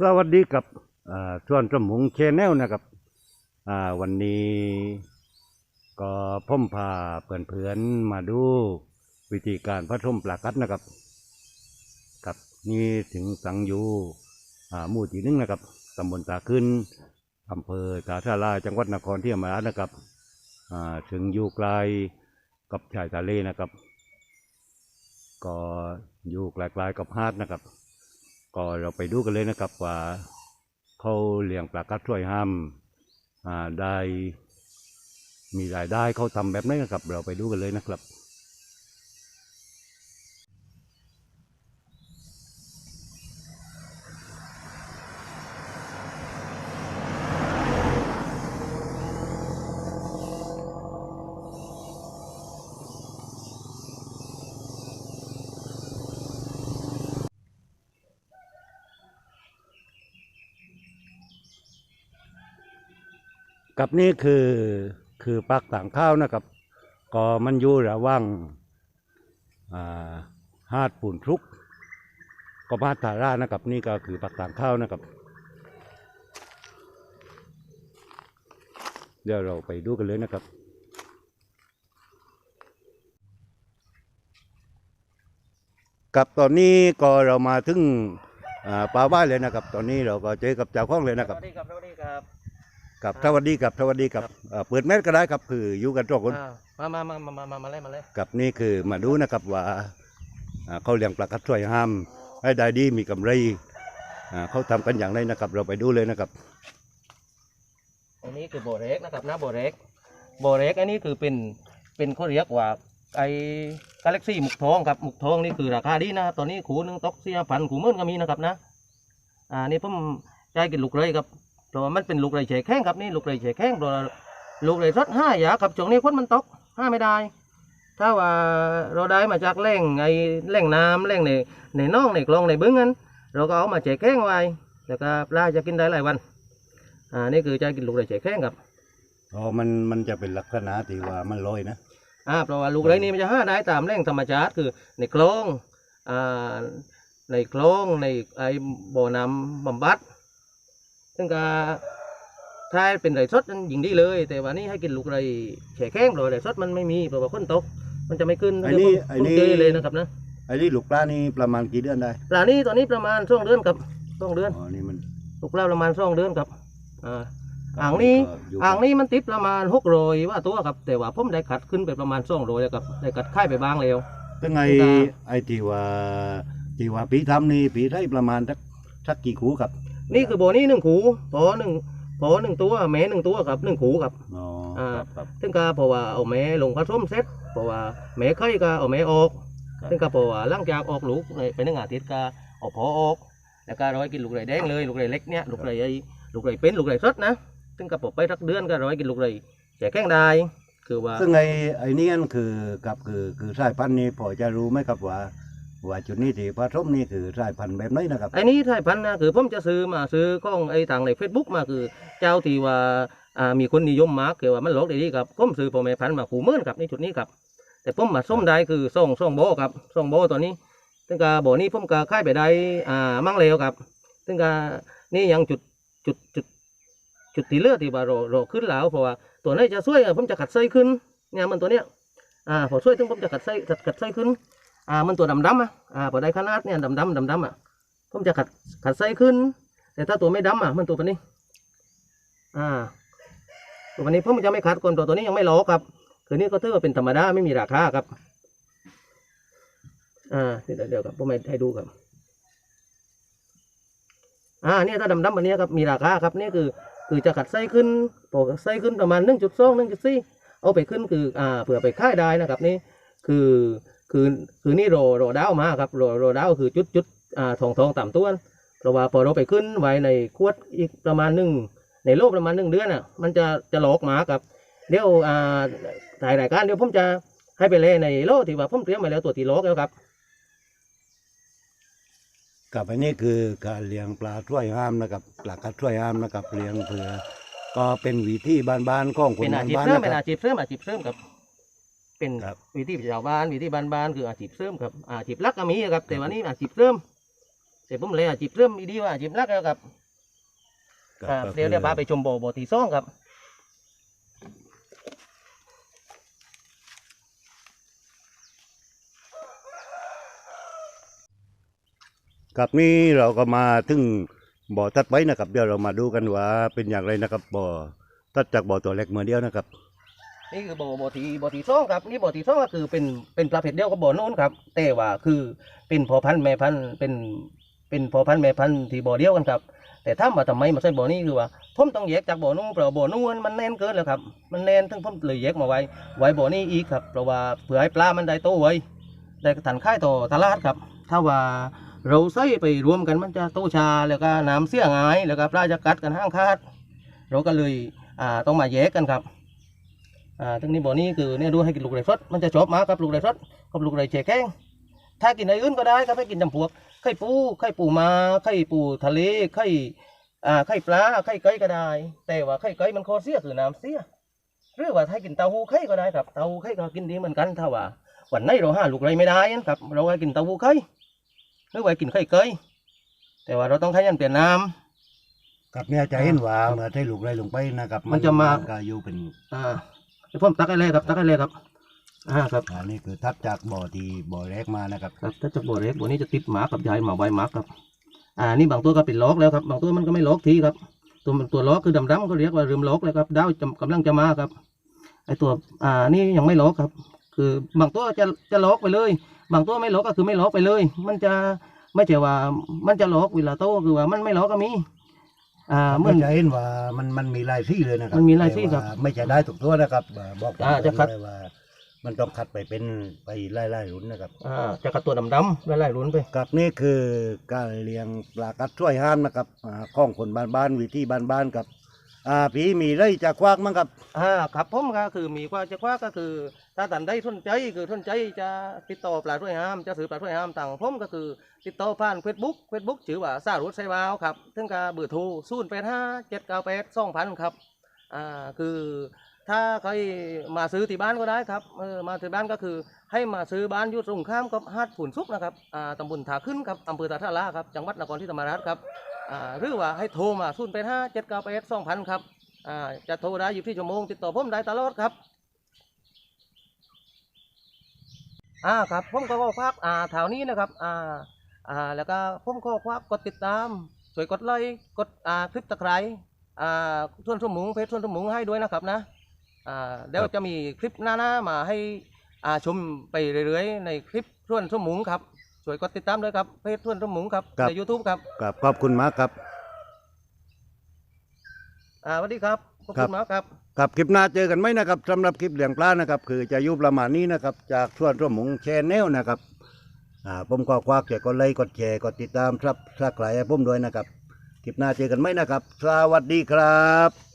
สวัสดีกับอ่าชวนสมุงเชนแนลนะครับวันนี้ก็พ่มพาเพื่อนๆมาดูวิธีการผสมปลากัดนะครับกับนี่ถึงสังยูอ่าหมู่ที่หนึ่งนะครับตำบลตาขึ้นอำเภอตาทาราจังหวัดนครที่ธรรมราชนะครับถึงอยู่ไกลกับชายทะเลนะครับ ก็อยู่ไกลๆกับหาดนะครับ ก็เราไปดูกันเลยนะครับว่าเขาเลี้ยงปลากัดช่วยห้ามได้มีรายได้เขาทำแบบไหนี้นะครับ เราไปดูกันเลยนะครับ กับนี่คือคือปักต่างข้าวนะครับ ก็มันอยู่ระว่างอ่าหาดปูนทุกก็มาตารานะครับ นี่ก็คือปักต่างข้าวนะครับ เดี๋ยวเราไปดูกันเลยนะครับกับตอนนี้ก็เรามาถึงอ่าป่าบ้านเลยนะครับ ตอนนี้เราก็เจอกับเจ้าของเลยนะครับสวัสดีครับสวัสดีครับ กับสวัสดีกับสวัสดีกับเอ่อเปิดแมสก็ได้ครับคืออยู่กันทุกคน อ่ามามามามามามาเลยมาเลย กับนี่คือมาดูนะครับว่าอ่าเขาเลี้ยงปลากัดช่วยห้ามให้ได้ดีมีกำไรอ่าเขาทำกันอย่างไรนะครับ เราไปดูเลยนะครับ อันนี้คือโบเร็กนะครับนะโบเร็กโบเร็กอันนี้คือเป็นเป็นเขาเรียกว่าไอ้กาแล็กซี่หมุกทองครับหมุกทองนี่คือราคาดีนะครับตอนนี้ขูหนึงตกเสียพันขูหมื่นก็มีนะครับนะอ่านี่ผมใจกินลูกเลยครับ เพราะว่ามันเป็นลูกเลยเฉยแข้งครับนี่ลูกเลยเฉยแข้งเพราะว่าลูกเลยรสห้าอย่าครับช่วงนี้คนมันตกห้าไม่ได้ ถ้าว่าเราได้มาจากแหล่งไอ้แหล่งน้ำแหล่งในในน่องในคลองในบึ้งนั้นเราก็เอามาแจกแข้งไว้แล้วก็ปลาจะกินได้หลายวันอ่านี่คือใจกินลูกเลยแจกแข้งครับอ๋อมันมันจะเป็นลักษณะที่ว่ามันลอยนะอ่าเพราะว่าลูกเลยนี่มันจะหาได้ตามแหล่งธรรมชาติคือในคลองอ่าในคลองในไอ้บ่อน้ำบำบัด ซึ่งก็ถ้าเป็นไรสดนั้นยิงดีเลย แต่ว่านี่ให้กินลูกไรแฉแข้งเพราะไรสดมันไม่มีเพราะว่าคนตก มันจะไม่ขึ้นไอ้นี่ไอ้นี่เจเลยนะครับนะไอ้นี่ลูกปลานี่ประมาณกี่เดือนได้ปลานี้ตอนนี้ประมาณช่วงเดือนครับช่วงเดือนอ๋อนี่มันลูกปลาประมาณช่วงเดือนครับอ่าอ่างนี้ก็ยู่อ่างนี้มันติดประมาณหกโรยว่าตัวครับแต่ว่าผมได้กัดขึ้นไปประมาณสองโรยแล้วครับได้กัดค่ายไปบ้างแล้วตั้งไงก็ไอ้ที่ว่าที่ว่าปีทำนี่ปีได้ประมาณสักสักกี่ขูครับ นี่คือโบนี่หนึ่งขูพอหนึ่งพอหนึ่งตัวแม่หนึ่งตัวครับหนึ่งขูครับอ๋ออ่าครับครับซึ่งก็เพราะว่าเอาแม่ลงผสมเสร็จเพราะว่าแม่ไข่ก็เอาแม่ออกครับซึ่งก็เพราะว่าหลังจากออกลูกในไปหนึ่งอาทิตย์ก็เอาพอออกแล้วก็ร้อยกินลูกไรแดงเลยลูกไรเล็กเนี้ยลูกไรไอ้ลูกไรเป็นลูกไรสดนะซึ่งก็ปลไปสักเดือนก็ร้อยกินลูกไรแจกแข้งได้คือว่าซึ่งไอ้ไอ้นี่คือกับคือคือสายพันธุ์นี้พอจะรู้ไหมครับว่า ว่าจุดนี้ที่ผสมนี่คือสายพันธุ์แบบไหนนะครับไอ้นี้สายพันธุ์นะคือผมจะซื้อมาซื้อของไอ้ทางใน Facebook มาคือ เจ้าที่ว่าอ่ามีคนนิยมมากเกี่ยวว่ามันหลอกได้ดีครับผมซื้อพ่อแม่พันธุ์มาขู่เมื่นครับในจุดนี้ครับ แต่ผมมาส้มได้คือส่องส่องโบครับส่องโบตัวนี้ซึ่งกาโบนี้ผมก็ค่ายไปได้อ่ามั่งเลวครับ ซึ่งกานี่ยังจุดจุดจุดจุดที่เลือดที่ว่าโรโรขึ้นแล้วเพราะว่าตัวนี้จะช่วยผมจะขัดไส้ขึ้นเนี่ยมันตัวเนี้ยอ่าพอช่วยถึงผมจะขัดไส้ขัดขัดไส้ขึ้น อ่ามันตัวดำดำอะอ่าพอได้ขนาดเนี่ยดำดำดำดำอะผมจะขัดขัดไส้ขึ้น แต่ถ้าตัวไม่ดำอะมันตัวแบบนี้อ่าตัวนี้ผมจะไม่ขัดก่อนตัวตัวนี้ยังไม่หลอกครับคือนี่ก็ถือว่าเป็นธรรมดาไม่มีราคาครับอ่าเดี๋ยวเดี๋ยวครับผมให้ดูครับอ่าเนี่ยถ้าดำดำแบบนี้ครับมีราคาครับนี่คือคือจะขัดไส้ขึ้นพอไส้ขึ้นประมาณหนึ่งจุดสองหนึ่งจุดสี่เอาไปขึ้นคืออ่าเผื่อไปค่ายได้นะครับนี่คือ คือคือนี่โรโรดาวมาครับโรโรดาวคือจุดจุดอ่าทองทองต่ำตัวเพราะว่าพอเราไปขึ้นไว้ในขวดอีกประมาณหนึ่งในโลกประมาณหนึ่งเดือนอะมันจะจะหลอกหมาครับเดี๋ยวอ่าถ่ายรายการเดี๋ยวผมจะให้ไปเลยในโลกที่ว่าผมเตรียมไว้แล้วตัวตีหลอกแล้วครับกับอันนี้คือการเลี้ยงปลาช่วยห้ามนะครับปลากัดช่วยห้ามนะครับเลี้ยงเพื่อก็เป็นวิธีบ้านๆของคเป็นนอาชีพบ้านเสริมๆนะเป็นครับอาชีพเสริมอาชีพเสริมครับ เป็นครับวิธีชาวบ้านวิธีบ้านๆคืออาชีพเสริมครับอาชีพหลักก็มีครับ แต่วันนี้อาชีพเสริมแต่ผมเลยอาจีบเริ่มอีดีว่าอาจีบรักแล้วครับครับอ่าเดี๋ยวเดี๋ยวพาไปชมบ่อบ่อที่สองครับ ครับนี่เราก็มาถึงบ่อทัดไว้นะครับ เดี๋ยวเรามาดูกันว่าเป็นอย่างไรนะครับบ่อทัดจากบ่อตัวเล็กเมื่อเดียวนะครับ นี่คือบ่อบ่อที่บ่อที่สองครับนี่บ่อที่สองก็คือเป็นเป็นปลาเผ็ดเดียวกับบ่อโน้นครับ แต่ว่าคือเป็นพอพันธุ์แม่พันธุ์เป็นเป็นพอพันธุ์แม่พันธุ์ที่บ่อเดียวกันครับ แต่ถ้ามาทำไมมาใส่บ่อนี้คือว่าผมต้องแยกจากบ่อนู้นเพราะบ่อนู้นมันแน่นเกินแล้วครับ มันแน่นทั้งผมเลยแยกมาไว้ ไว้บ่อนี้อีกครับเพราะว่าเผื่อให้ปลามันได้โตไว้ได้ทันค่ายต่อตลาดครับ ถ้าว่าเราใส่ไปรวมกันมันจะโตชาแล้วก็น้ำเสียหายแล้วก็ปลาจะกัดกันห้างคาด เราก็เลยอ่าต้องมาแยกกันครับ อ่าทั้งนี้บ่อนี้คือเนี่ยดูให้กินลูกไรสดมันจะชอบมากครับลูกไรสดกับลูกไรเชแข้งถ้ากินอะไรอื่นก็ได้ครับให้กินจำพวกไข่ปูไข่ปูมาไข่ปูทะเลไข่อ่าไข่ปลาไข่ไก่ก็ได้ แต่ว่าไข่ไก่มันคอเสียคือน้ำเสียหรือว่าถ้ากินเต้าหู้ไข่ก็ได้ครับเต้าหู้ไข่ก็กินดีเหมือนกันถ้าว่าวันไหนเราหาลูกไรไม่ได้นะครับ เราให้กินเต้าหู้ไข่หรือว่ากินไข่ไก่แต่ว่าเราต้องขยันเปลี่ยนน้ำครับเนี่ยจะเห็นว่าเมื่อใช้ลูกไรลงไปนะครับ มันจะมาก็อยู่เป็นอ่า เดี๋ยวผมตักให้เลยครับตักให้เลยครับอ่าครับอันนี้คือทัดจากบ่อที่บ่อแรกมานะครับครับถ้าจะบ่อเล็กบ่อนี้จะติดหมากับยายหมาไว้หมาครับ อ่านี่บางตัวก็เป็นล็อกแล้วครับ บางตัวมันก็ไม่ล็อกทีครับ ตัวมันตัวล็อกคือดำๆก็เรียกว่าลืมล็อกเลยครับดาวจำกำลังจะมาครับไอตัวอ่านี่ยังไม่ล็อกครับ คือบางตัวจะจะล็อกไปเลย บางตัวไม่ล็อกก็คือไม่ล็อกไปเลย มันจะไม่ใช่ว่ามันจะล็อกเวลาโตคือว่ามันไม่ล็อกก็มี อ่าเหมืมัอนน จะเห็นว่ามันมันมีลายซี่เลยนะครับมันมีลายซี่ครับแต่ว่าไม่จะได้ทุกตัวนะครับอ่าบอกตามอ่าจะคัด เลยว่า มันต้องคัดไปเป็นไปไล่ๆหลุนนะครับอ่าจะกับตัวดำๆไล่ๆลุ้นไป กับนี่คือการเลี้ยงปลากัดช่วยห้ามนะครับอ่าของคนบ้านๆวิธีบ้านๆครับ อ่าผีมีไรจะควักมั้งครับ อ่าครับผมก็คือมีกว่าจะกว่าก็คือ ถ้าท่านใดสนใจคือสนใจจะติดต่อปลาถ้วยห้ามจะซื้อปลาถ้วยห้ามต่างผมก็คือติดต่อผ่านเฟซบุ๊กเฟซบุ๊กชื่อว่าซารุไซวาวครับถึงกับเบอร์โทรศูนย์แปดห้าเจ็ดเก้าแปดสองพันครับอ่าคือถ้าใครมาซื้อที่บ้านก็ได้ครับเออมาที่บ้านก็คือให้มาซื้อบ้านอยุตรงข้ามกับฮาดผุนซุกนะครับอ่าตำบลถาขึ้นครับอำเภอตาท่าลาครับจังหวัดนครศรีธรรมราชครับ หรือว่าให้โทรมาศูนย์แปดห้าเจ็ดเก้าแปดสองพันครับจะโทรได้อยู่ที่ชั่วโมงติดต่อผมได้ตลอดครับอ่าครับผมก็ขอฝากอ่าแถวนี้นะครับอ่าอ่าแล้วก็ผมก็ฝากกดติดตามช่วยกดไลค์กดอ่าคลิปตะไคร้อ่าส่วนสมุงเพจส่วนสมุงให้ด้วยนะครับนะอ่าเดี๋ยวจะมีคลิปหน้าๆมาให้อ่าชมไปเรื่อยๆในคลิปส่วนสมุงครับ ช่วยกดติดตามด้วยครับเพจส่วนสมุงครับครับ ใน YouTube ครับกับขอบคุณมากครับ อ่าสวัสดีครับขอบครัคุบ ณมากครับกับคลิปหน้าเจอกันไหมนะครับสำหรับคลิปเลี้ยงปลานะครับ คือจะอยุประมาณนี้นะครับ จากส่วนร่วมหมงแชนแนลนะครับอ่าผมก็ควักจะกดไลค์กดแชร์กดติดตามครับถ้าใครให้ผมด้วยนะครับ คลิปหน้าเจอกันไหมนะครับ สวัสดีครับ